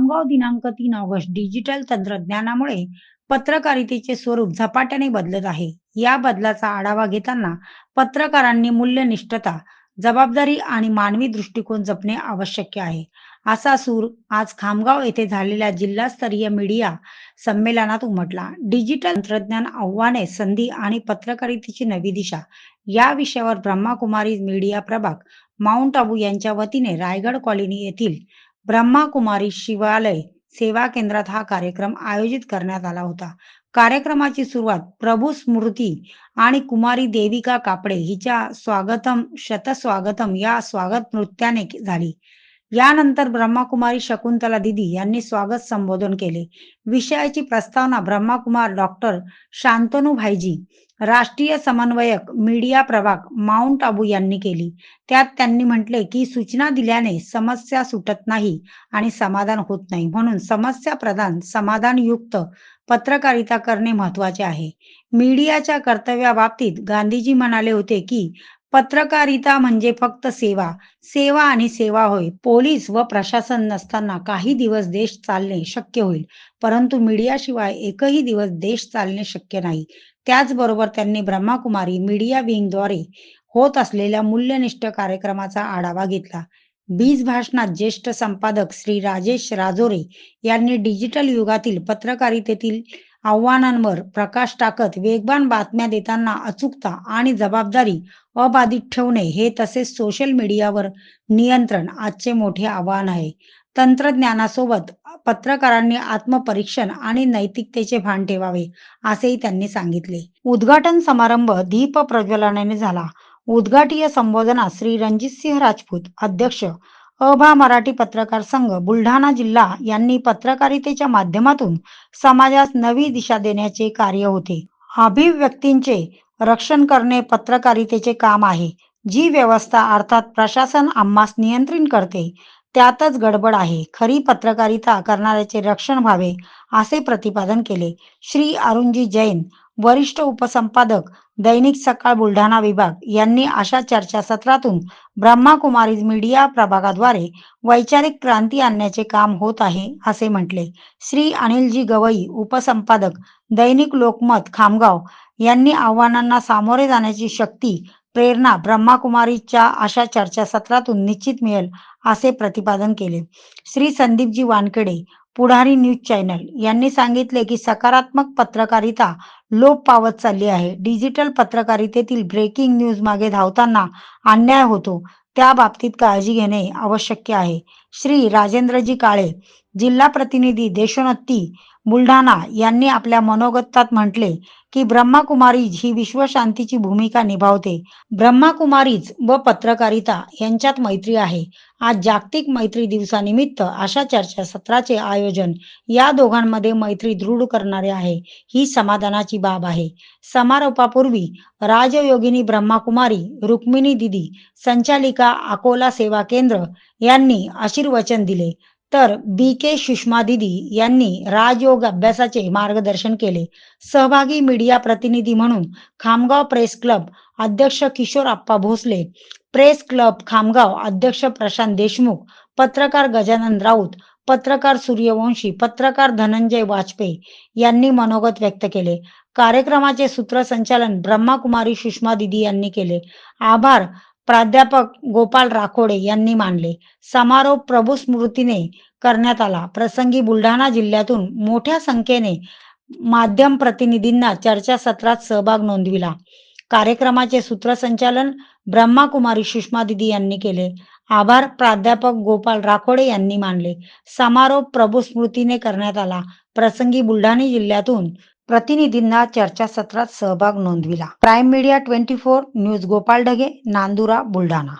खामगाव दिनांक तीन August digital तंत्रज्ञानामुळे पत्रकारितेचे स्वरूप झपाट्याने बदलत आहे. या बदलाचा आढावा घेताना पत्रकारांनी मूल्यनिष्ठता जबाबदारी आणि मानवी दृष्टिकोन जपणे आवश्यक आहे. असा सूर आज खामगाव येथे झालेल्या जिल्हास्तरीय मीडिया संमेलनात उमटला. डिजिटल तंत्रज्ञान आव्हाने संधी आणि पत्रकारितेची नवी दिशा या विषयावर ब्रह्माकुमारी मीडिया प्रभाग माउंट आबू यांच्या वतीने रायगड कॉलनी येथील ब्रह्माकुमारी शिवालय सेवा केंद्रात हा कार्यक्रम आयोजित करण्यात आला होता. कार्यक्रमाची सुरुवात प्रभू स्मृती आणि कुमारी देविका कापडे हिच्या स्वागतम शतस्वागतम या स्वागत नृत्याने झाली. यानंतर ब्रह्माकुमारी शकुंतला दिदी यांनी स्वागत संबोधन केले. विषयाची प्रस्तावना ब्रह्माकुमार डॉक्टर शांतनू भाईजी राष्ट्रीय समन्वयक मीडिया प्रभाग माउंट आबू यांनी केली. त्यात त्यांनी म्हटले की सूचना दिल्याने समस्या सुटत नाही आणि समाधान होत नाही. म्हणून समस्या प्रधान समाधानयुक्त पत्रकारिता करणे महत्त्वाचे आहे. मीडियाच्या कर्तव्याबाबतीत गांधीजी म्हणाले होते की पत्रकारिता म्हणजे फक्त सेवा. सेवा आणि सेवा होय. पोलीस व प्रशासन नसताना काही दिवस देश चालणे शक्य होईल. परंतु मीडियाशिवाय एकही दिवस देश चालणे शक्य नाही. त्याचबरोबर त्यांनी ब्रह्माकुमारी मीडिया विंगद्वारे होत असलेल्या मूल्यनिष्ठ कार्यक्रमाचा आढावा घेतला. बीज भाषणात ज्येष्ठ संपादक श्री राजेश राजोरे यांनी डिजिटल युगातील पत्रकारितेतील आव्हानांवर प्रकाश टाकत वेगवान बातम्या देताना अचूकता आणि जबाबदारी अबाधित ठेवणे हे तसेच सोशल मीडियावर नियंत्रण आजचे मोठे आव्हान आहे. तंत्रज्ञानासोबत पत्रकारांनी आत्मपरीक्षण आणि नैतिकतेचे भान ठेवावे असेही त्यांनी सांगितले. उद्घाटन समारंभ दीप प्रज्वलनाने झाला. उद्घाटीय संबोधनात श्री रणजित सिंह राजपूत अध्यक्ष अभा मराठी पत्रकार संघ बुलढाणा जिल्हा यांनी पत्रकारितेच्या माध्यमातून समाजास नवी दिशा देण्याचे कार्य होते. अभिव्यक्तींचे रक्षण करणे पत्रकारितेचे काम आहे. जी व्यवस्था अर्थात प्रशासन आम्हास नियंत्रित करते त्यातच गडबड आहे. खरी पत्रकारिता करणाऱ्याचे रक्षण व्हावे असे प्रतिपादन केले. श्री अरुणजी जैन वरिष्ठ उपसंपादक दैनिक सकाळ बुलढाणा विभाग यांनी अशा चर्चासत्रातून ब्रह्माकुमारी मीडिया प्रभागाद्वारे वैचारिक क्रांती आणण्याचे काम होत आहे असे म्हटले. श्री अनिलजी गवई उपसंपादक दैनिक लोकमत खामगाव यांनी आव्हानांना सामोरे जाण्याची शक्ती प्रेरणा ब्रह्माकुमारीच्या अशा चर्चासत्रातून निश्चित मिळेल असे प्रतिपादन केले. श्री संदीपजी वानखेडे पुढारी न्यूज चॅनल यांनी सांगितले की सकारात्मक पत्रकारिता लोप पावत चालली आहे. डिजिटल पत्रकारितेतील ब्रेकिंग न्यूज मागे धावताना अन्याय होतो. त्या बाबतीत काळजी घेणे आवश्यक आहे. श्री राजेंद्रजी काळे जिल्हा प्रतिनिधी देशोन्नती बुलढाणा यांनी आपल्या मनोगतात म्हटले की ब्रह्माकुमारीज ही विश्वशांतीची भूमिका निभावते. ब्रह्माकुमारीज व पत्रकारिता यांच्यात मैत्री आहे. आज जागतिक मैत्री दिवसानिमित्त अशा चर्चासत्राचे आयोजन या दोघांमध्ये मैत्री दृढ करणारे आहे ही समाधानाची बाब आहे. समारोपापूर्वी राजयोगिनी ब्रह्माकुमारी रुक्मिणी दिदी संचालिका अकोला सेवा केंद्र यांनी आशीर्वचन दिले. तर बी के सुषमा दिदी यांनी राजयोग अभ्यासाचे मार्गदर्शन केले. सहभागी मीडिया प्रतिनिधी म्हणून खामगाव प्रेस क्लब अध्यक्ष किशोर आप्पा भोसले प्रेस क्लब खामगाव अध्यक्ष प्रशांत देशमुख पत्रकार गजानन राऊत पत्रकार सूर्यवंशी पत्रकार धनंजय वाजपेयी यांनी मनोगत व्यक्त केले. कार्यक्रमाचे सूत्रसंचालन ब्रह्माकुमारी सुषमा दिदी यांनी केले. आभार. प्राध्यापक गोपाल राखोडे यांनी मानले समारोप प्रभू स्मृतीने करण्यात आला. प्रसंगी बुलढाणा जिल्ह्यातून मोठ्या संख्येने माध्यम प्रतिनिधींना चर्चासत्रात सहभाग नोंदविला. कार्यक्रमाचे सूत्रसंचालन ब्रह्माकुमारी सुषमा दिदी यांनी केले. आभार प्राध्यापक गोपाल राखोडे यांनी मानले. समारोप प्रभू स्मृतीने करण्यात आला. प्रसंगी बुलढाणा जिल्ह्यातून प्रतिनिधींना चर्चासत्रात सहभाग नोंदविला. Prime media twenty four news Gopal Dhage Nandura Buldhana.